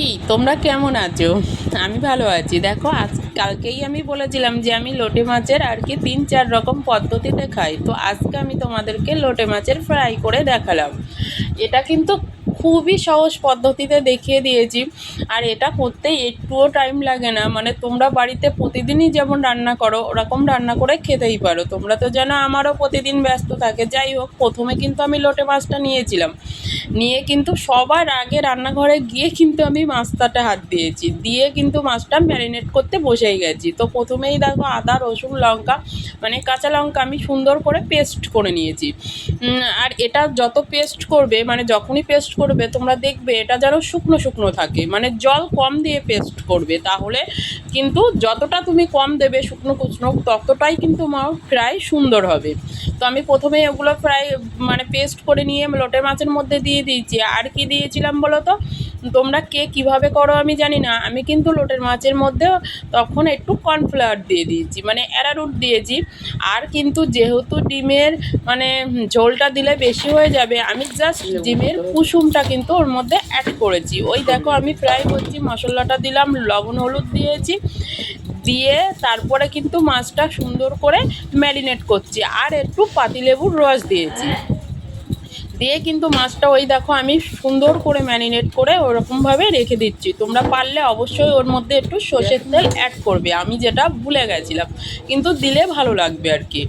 কি? তোমরা কেমন আছো? আমি ভালো আছি। দেখো, আজ কালকেই আমি বলেছিলাম যে আমি লোটে মাছের আর কি তিন চার রকম পদ্ধতিতে খাই। তো আজকে আমি তোমাদেরকে লোটে মাছের ফ্রাই করে দেখালাম। এটা কিন্তু খুবই সহজ পদ্ধতিতে দেখিয়ে দিয়েছি। আর এটা করতে একটুও টাইম লাগে না। মানে তোমরা বাড়িতে প্রতিদিনই যেমন রান্না করো, ওরকম রান্না করে খেতেই পারো। তোমরা তো জানো আমারও প্রতিদিন ব্যস্ত থাকে। যাই হোক, প্রথমে কিন্তু আমি লোটে মাছটা নিয়েছিলাম। নিয়ে কিন্তু সবার আগে রান্নাঘরে গিয়ে কিন্তু আমি মাছটাটা হাত দিয়েছি। দিয়ে কিন্তু মাছটা ম্যারিনেট করতে বসেই গেছি। তো প্রথমেই দেখো আদা, রসুন, লঙ্কা মানে কাঁচা লঙ্কা আমি সুন্দর করে পেস্ট করে নিয়েছি। আর এটা যত পেস্ট করবে মানে যখনই পেস্ট করবে তোমরা দেখবে এটা যেন শুকনো শুকনো থাকে। মানে জল কম দিয়ে পেস্ট করবে তাহলে কিন্তু যতটা তুমি কম দেবে শুকনো কুচনো, ততটাই কিন্তু মা ফ্রাই সুন্দর হবে। তো আমি প্রথমে ওগুলো ফ্রাই মানে পেস্ট করে নিয়ে লোটে মাছের মধ্যে দিয়ে দিয়েছি। আর কি দিয়েছিলাম বলো তো? তোমরা কে কীভাবে করো আমি জানি না। আমি কিন্তু লোটের মাছের মধ্যে তখন একটু কর্নফ্লাওয়ার দিয়ে দিয়েছি মানে অ্যারারুট দিয়েছি। আর কিন্তু যেহেতু ডিমের মানে ঝোলটা দিলে বেশি হয়ে যাবে, আমি জাস্ট ডিমের কুসুমটা কিন্তু ওর মধ্যে অ্যাড করেছি। ওই দেখো আমি ফ্রাই করছি মশলাটা দিলাম, লবণ, হলুদ দিয়েছি। দিয়ে তারপরে কিন্তু মাছটা সুন্দর করে ম্যারিনেট করছি। আর একটু পাতিলেবুর রস দিয়েছি। দিয়ে কিন্তু মাছটা ওই দেখো আমি সুন্দর করে ম্যারিনেট করে ওরকমভাবে রেখে দিচ্ছি। তোমরা পারলে অবশ্যই ওর মধ্যে একটু সর্ষের তেল অ্যাড করবে। আমি যেটা ভুলে গেছিলাম। কিন্তু দিলে ভালো লাগবে আর কি।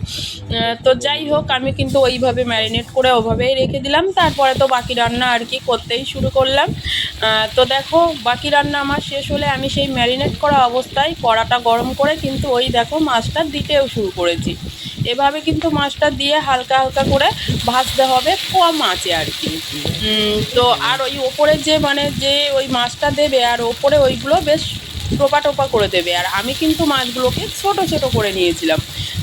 তো যাই হোক, আমি কিন্তু ওইভাবে ম্যারিনেট করে ওভাবেই রেখে দিলাম। তারপরে তো বাকি রান্না আর কি করতেই শুরু করলাম। তো দেখো, বাকি রান্না আমার শেষ হলে আমি সেই ম্যারিনেট করা অবস্থায় কড়াটা গরম করে কিন্তু ওই দেখো মাছটা দিতেও শুরু করেছি। এভাবে কিন্তু মাছটা দিয়ে হালকা হালকা করে ভাজতে হবে কম আঁচে আর কি। তো আর ওই ওপরে যে মানে যে ওই মাছটা দেবে আর ওপরে ওইগুলো বেশ টোপা টোপা করে দেবে। আর আমি কিন্তু মাছগুলোকে ছোট ছোট করে নিয়েছিলাম।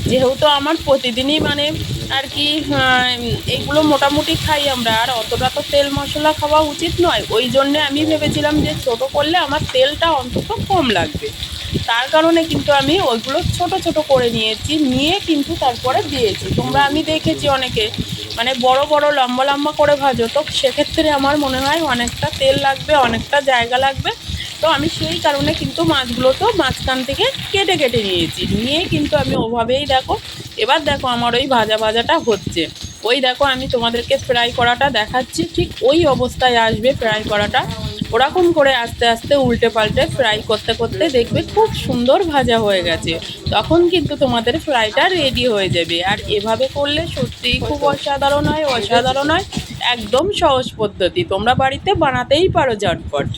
যেহেতু আমার প্রতিদিনই মানে আর কি আহ, এইগুলো মোটামুটি খাই আমরা। আর অতটা তো তেল মশলা খাওয়া উচিত নয়। ওই জন্যে আমি ভেবেছিলাম যে ছোট করলে আমার তেলটা অন্তত কম লাগবে। তার কারণে কিন্তু আমি ওইগুলো ছোট ছোট করে নিয়েছি, নিয়ে কিন্তু তারপরে দিয়েছি। তোমরা আমি দেখেছি অনেকে মানে বড় বড়, লম্বা লম্বা করে ভাজো, তো সেক্ষেত্রে আমার মনে হয় অনেকটা তেল লাগবে, অনেকটা জায়গা লাগবে। তো আমি সেই কারণে কিন্তু মাছগুলো তো মাঝখান থেকে কেটে কেটে নিয়েছি। নিয়ে কিন্তু আমি ওভাবেই দেখো, এবার দেখো আমার ওই ভাজা ভাজাটা হচ্ছে। ওই দেখো আমি তোমাদেরকে ফ্রাই করাটা দেখাচ্ছি, ঠিক ওই অবস্থায় আসবে ফ্রাই করাটা। ওরকম করে আস্তে আস্তে উল্টে পাল্টে ফ্রাই করতে করতে দেখবে খুব সুন্দর ভাজা হয়ে গেছে। তখন কিন্তু তোমাদের ফ্রাইটা রেডি হয়ে যাবে। আর এভাবে করলে সত্যিই খুব অসাধারণ হয় অসাধারণ হয়, একদম সহজ পদ্ধতি। তোমরা বাড়িতে বানাতেই পারো ঝটপট।